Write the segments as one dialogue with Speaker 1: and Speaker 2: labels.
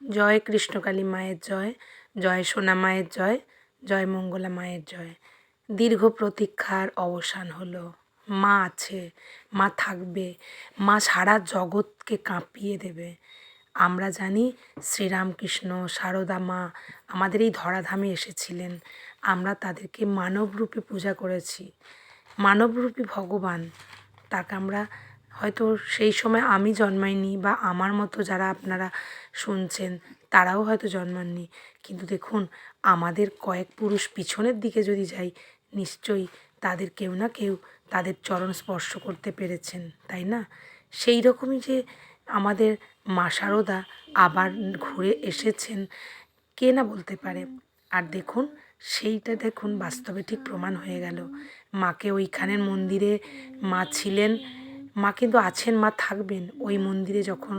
Speaker 1: জয় কৃষ্ণকালী মায়ের জয় জয় সোনা মায়ের জয় জয় মঙ্গলা মায়ের জয়। দীর্ঘ প্রতীক্ষার অবসান হলো। মা আছে, মা থাকবে, মা সারা জগৎকে কাঁপিয়ে দেবে। আমরা জানি শ্রীরামকৃষ্ণ, সারদা মা আমাদের এই ধরাধামে এসেছিলেন। আমরা তাদেরকে মানবরূপে পূজা করেছি। মানবরূপী ভগবান, তাকে আমরা হয়তো সেই সময় আমি জন্মাইনি বা আমার মতো যারা আপনারা শুনছেন, তারাও হয়তো জন্মাননি। কিন্তু দেখুন, আমাদের কয়েক পুরুষ পিছনের দিকে যদি যাই, নিশ্চয়ই তাদের কেউ না কেউ তাদের চরণ স্পর্শ করতে পেরেছেন, তাই না? সেই রকমই যে আমাদের মা শারদা আবার ঘুরে এসেছেন, কে না বলতে পারে? আর দেখুন, সেইটা দেখুন, বাস্তবে ঠিক প্রমাণ হয়ে গেল। মাকে ওইখানের মন্দিরে মা ছিলেন মা কিন্তু আছেন, মা থাকবেন। ওই মন্দিরে যখন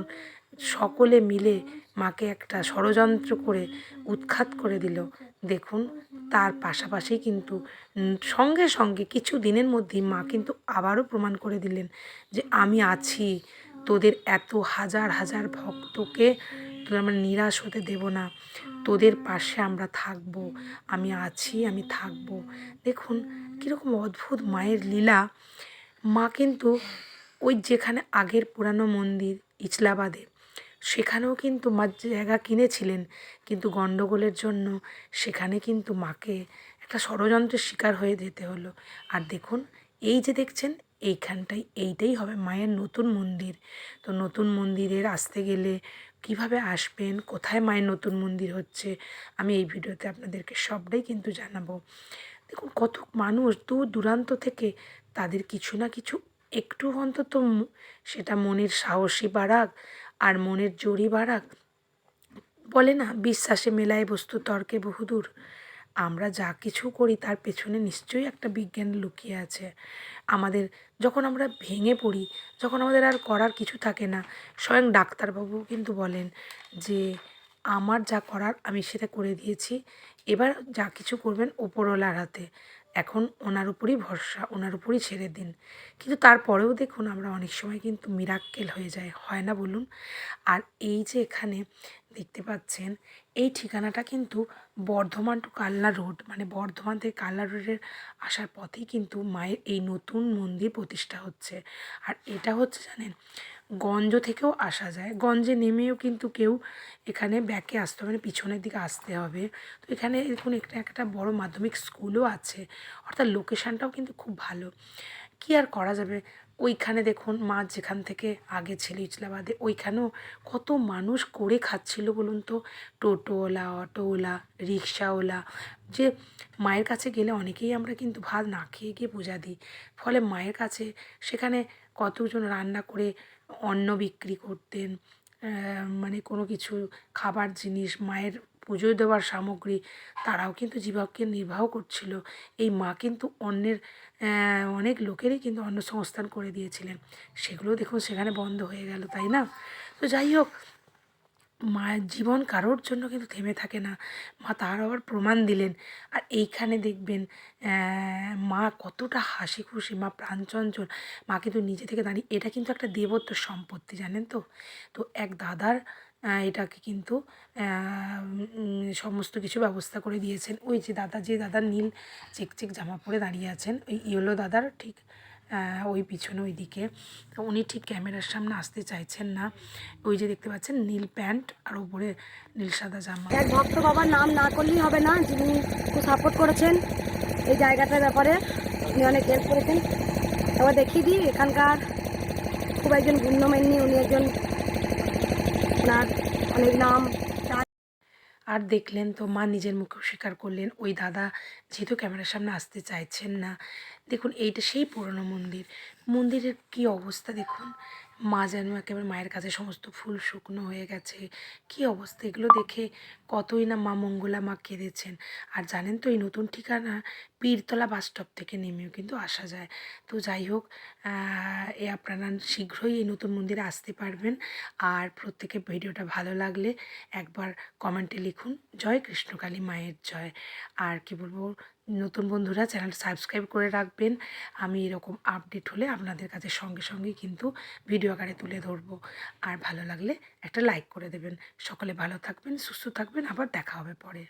Speaker 1: সকলে মিলে মাকে একটা ষড়যন্ত্র করে উৎখাত করে দিল, দেখুন তার পাশাপাশি কিন্তু সঙ্গে সঙ্গে কিছু দিনের মধ্যেই মা কিন্তু আবারও প্রমাণ করে দিলেন যে আমি আছি, তোদের এত হাজার হাজার ভক্তকে তোদের আমরা নিরাশ হতে দেব না, তোদের পাশে আমরা থাকব, আমি আছি, আমি থাকব। দেখুন কীরকম অদ্ভুত মায়ের লীলা। মা কিন্তু ওই যেখানে আগের পুরানো মন্দির ইচলাবাদে সেখানেও কিন্তু মা জায়গা কিনেছিলেন। কিন্তু গণ্ডগোলের জন্য সেখানে কিন্তু মাকে একটা ষড়যন্ত্রের শিকার হয়ে যেতে হলো। আর দেখুন, এই যে দেখছেন, এইখানটাই, এইটাই হবে মায়ের নতুন মন্দির। তো নতুন মন্দিরের আসতে গেলে কীভাবে আসবেন, কোথায় মায়ের নতুন মন্দির হচ্ছে, আমি এই ভিডিওতে আপনাদেরকে সবটাই কিন্তু জানাব। দেখুন কত মানুষ দূর দূরান্ত থেকে তাদের কিছু না কিছু একটু অন্তত সেটা মনের সাহসী বাড়াক আর মনের জোরই বাড়াক বলে না, বিশ্বাসে মেলায় বস্তু তর্কে বহুদূর। আমরা যা কিছু করি তার পেছনে নিশ্চয়ই একটা বিজ্ঞান লুকিয়ে আছে। আমাদের যখন আমরা ভেঙে পড়ি, যখন আমাদের আর করার কিছু থাকে না, স্বয়ং ডাক্তারবাবু কিন্তু বলেন যে, আমার যা করার আমি সেটা করে দিয়েছি। এবার যা কিছু করবেন ওপরওয়ালার হাতে। এখন ওনার উপরই ভরসা, ওনার উপরই ছেড়ে দিন। কিন্তু তারপরেও দেখুন আমরা অনেক সময় কিন্তু মিরাক্কেল হয়ে যায় হয় না বলুন? আর এই যে এখানে দেখতে পাচ্ছেন, এই ঠিকানাটা কিন্তু বর্ধমান টু কাল্লা রোড মানে বর্ধমান থেকে কালনা রোডের আসার পথেই কিন্তু মায়ের এই নতুন মন্দির প্রতিষ্ঠা হচ্ছে। আর এটা হচ্ছে জানেন গঞ্জ থেকেও আসা যায়। গঞ্জে নেমেও কিন্তু কেউ এখানে ব্যাকে আসতে হবে মানে পিছনের দিকে আসতে হবে। তো এখানে এরকম একটা একটা বড় মাধ্যমিক স্কুলও আছে। অর্থাৎ লোকেশানটাও কিন্তু খুব ভালো। কি আর করা যাবে? ওইখানে দেখুন মা যেখান থেকে আগে ছিল ইচলাবাদে ওইখানেও কত মানুষ করে খাচ্ছিল বলুন তো। টোটোওয়ালা, অটোওয়ালা, রিক্সাওয়ালা, যে মায়ের কাছে গেলে অনেকেই আমরা কিন্তু ভাত না খেয়ে গিয়ে পূজা দিই। ফলে মায়ের কাছে সেখানে কতজন রান্না করে অন্ন বিক্রি করতেন মানে কোনো কিছু খাবার জিনিস, মায়ের পুজো দেওয়ার সামগ্রী, তারাও কিন্তু জীবককে নির্বাহ করছিল। এই মা কিন্তু অন্যের অনেক লোকেরই কিন্তু অন্ন সংস্থান করে দিয়েছিলেন। সেগুলো দেখুন সেখানে বন্ধ হয়ে গেল, তাই না? তো যাই হোক, মায়ের জীবন কারোর জন্য কিন্তু থেমে থাকে না। মা তার আবার প্রমাণ দিলেন। আর এইখানে দেখবেন মা কতটা হাসি খুশি মা প্রাণচঞ্চল মা কিন্তু নিজে থেকে দাঁড়িয়ে, এটা কিন্তু একটা দেবত্ব সম্পত্তি, জানেন তো? তো এক দাদার এটাকে কিন্তু সমস্ত কিছু ব্যবস্থা করে দিয়েছেন। ওই যে দাদা যে দাদা নীল চেক চেক জামা পরে দাঁড়িয়ে আছেন, ওই ইয়েলো দাদার ঠিক ওই পিছনে ওই দিকে। উনি ঠিক ক্যামেরার সামনে আসতে চাইছেন না। ওই যে দেখতে পাচ্ছেন, নীল প্যান্ট আর উপরে নীল সাদা জামা।
Speaker 2: এক ভক্ত বাবার নাম না করলেই হবে না, যিনি খুব সাপোর্ট করেছেন এই জায়গাটার ব্যাপারে। উনি অনেক হেল্প করেছেন। এবার দেখিয়ে দিই, এখানকার খুব একজন গুণ্যমান্যী উনি একজন ওনার অনেক নাম।
Speaker 1: আর দেখলেন তো, মা নিজের মুখেও স্বীকার করলেন, ওই দাদা যেহেতু ক্যামেরার সামনে আসতে চাইছেন না। দেখুন, এইটা সেই পুরনো মন্দির। মন্দিরের কি অবস্থা দেখুন। মা যেন একেবারে মায়ের কাছে সমস্ত ফুল শুকনো হয়ে গেছে। কি অবস্থা? এগুলো দেখে কতই না মা মঙ্গলা মা কেঁদেছেন। আর জানেন তো এই নতুন ঠিকানা পীরতলা বাস স্টপ থেকে নেমেও কিন্তু আসা যায়। তো যাই হোক এ আপনারা শীঘ্রই এই নতুন মন্দিরে আসতে পারবেন। আর প্রত্যেকে ভিডিওটা ভালো লাগলে একবার কমেন্টে লিখুন, জয় কৃষ্ণকালী মায়ের জয়। আর কি বলব নতুন বন্ধুরা চ্যানেল সাবস্ক্রাইব করে রাখবেন। আমি এরকম আপডেট হলে আপনাদের কাছে সঙ্গে সঙ্গে কিন্তু ভিডিও আকারে তুলে ধরব। আর ভালো লাগলে একটা লাইক করে দেবেন। সকলে ভালো থাকবেন, সুস্থ থাকবেন। আবার দেখা হবে পরে।